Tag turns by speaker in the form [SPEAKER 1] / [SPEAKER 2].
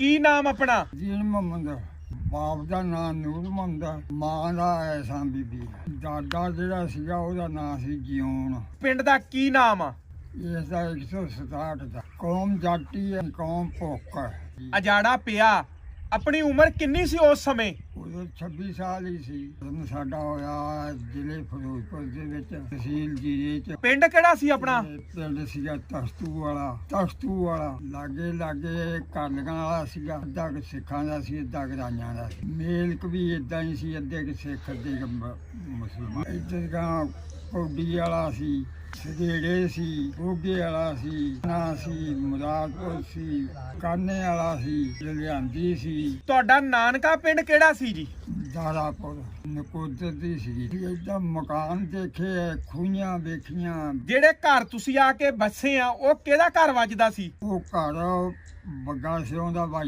[SPEAKER 1] ਕੀ ਨਾਮ ਆਪਣਾ?
[SPEAKER 2] ਜੀਨ ਮੁਹੰਮਦ ਬਾਪ ਦਾ ਨਾਮ ਨੂਰ ਮੁਹੰਮਦ ਮਾਂ ਦਾ ਐਸਾ ਬੀਬੀ ਦਾਦਾ ਜਿਹੜਾ ਸੀਗਾ ਉਹਦਾ ਨਾਮ ਸੀ ਜਿਉਣ
[SPEAKER 1] ਪਿੰਡ ਦਾ ਕੀ ਨਾਮ ਆ?
[SPEAKER 2] ਇਸ ਦਾ 167 ਦਾ। ਕੌਮ ਜਾਟੀ ਹੈ ਕੌਮ ਭੁੱਖ
[SPEAKER 1] ਅਜਾੜਾ ਪਿਆ। ਆਪਣੀ ਉਮਰ ਕਿੰਨੀ ਸੀ ਉਸ ਸਮੇਂ?
[SPEAKER 2] ਉਦੋਂ 26 ਸਾਲ ਹੀ ਸੀ। ਜਦੋਂ ਸਾਡਾ ਹੋਇਆ ਜ਼ਿਲ੍ਹੇ ਫਿਰੋਜ਼ਪੁਰ ਦੇ ਵਿੱਚ ਤਹਿਸੀਲ ਜੀਰੇ ਚ।
[SPEAKER 1] ਪਿੰਡ ਕਿਹੜਾ ਸੀ ਆਪਣਾ?
[SPEAKER 2] ਤੇ ਪਿੰਡ ਸੀਗਾ ਤਖਤੂ ਵਾਲਾ ਤਖਤੂ ਵਾਲਾ। ਲਾਗੇ ਲਾਗੇ ਕਾਲੀਆਂ ਵਾਲਾ ਸੀਗਾ ਅੱਧਾ ਕੁ ਸਿੱਖਾਂ ਦਾ ਸੀ ਅੱਧਾ ਗਰਾਈਆਂ ਦਾ ਸੀ। ਮੇਲਕ ਵੀ ਇਦਾਂ ਹੀ ਸੀ ਅੱਧੇ ਕੁ ਸਿੱਖ ਅੱਧੇ ਕੁ ਮ- ਮੁਸਲਮਾਨ। ਇੱਧਰ ਗਾ ਕੌਡੀ ਵਾਲਾ ਸੀ। ਸਗੇੜੇ ਸੀ ਗੋਗੇ ਵਾਲਾ ਸੀ ਨਾ ਸੀ ਮੁਰਾਦਪੁਰ ਸੀ ਕਾਨੇ ਵਾਲਾ ਸੀ ਲੁਧਿਆਂਦੀ ਸੀ।
[SPEAKER 1] ਤੁਹਾਡਾ ਨਾਨਕਾ ਪਿੰਡ ਕਿਹੜਾ ਸੀ ਜੀ?
[SPEAKER 2] ਦਾਰਾਪੁਰ ਨਕੋਦਰ ਦੀ ਸੀ। ਇਦਾਂ ਮਕਾਨ ਦੇਖੇ ਖੂਹੀਆਂ ਵੇਖੀਆਂ।
[SPEAKER 1] ਜਿਹੜੇ ਘਰ ਤੁਸੀਂ ਆ ਕੇ ਬੱਸੇ ਆ ਉਹ ਕਿਹਦਾ ਘਰ ਵੱਜਦਾ ਸੀ?
[SPEAKER 2] ਉਹ ਘਰ ਬੱਗਾ ਸਿਉਂ ਦਾ ਵੱਜ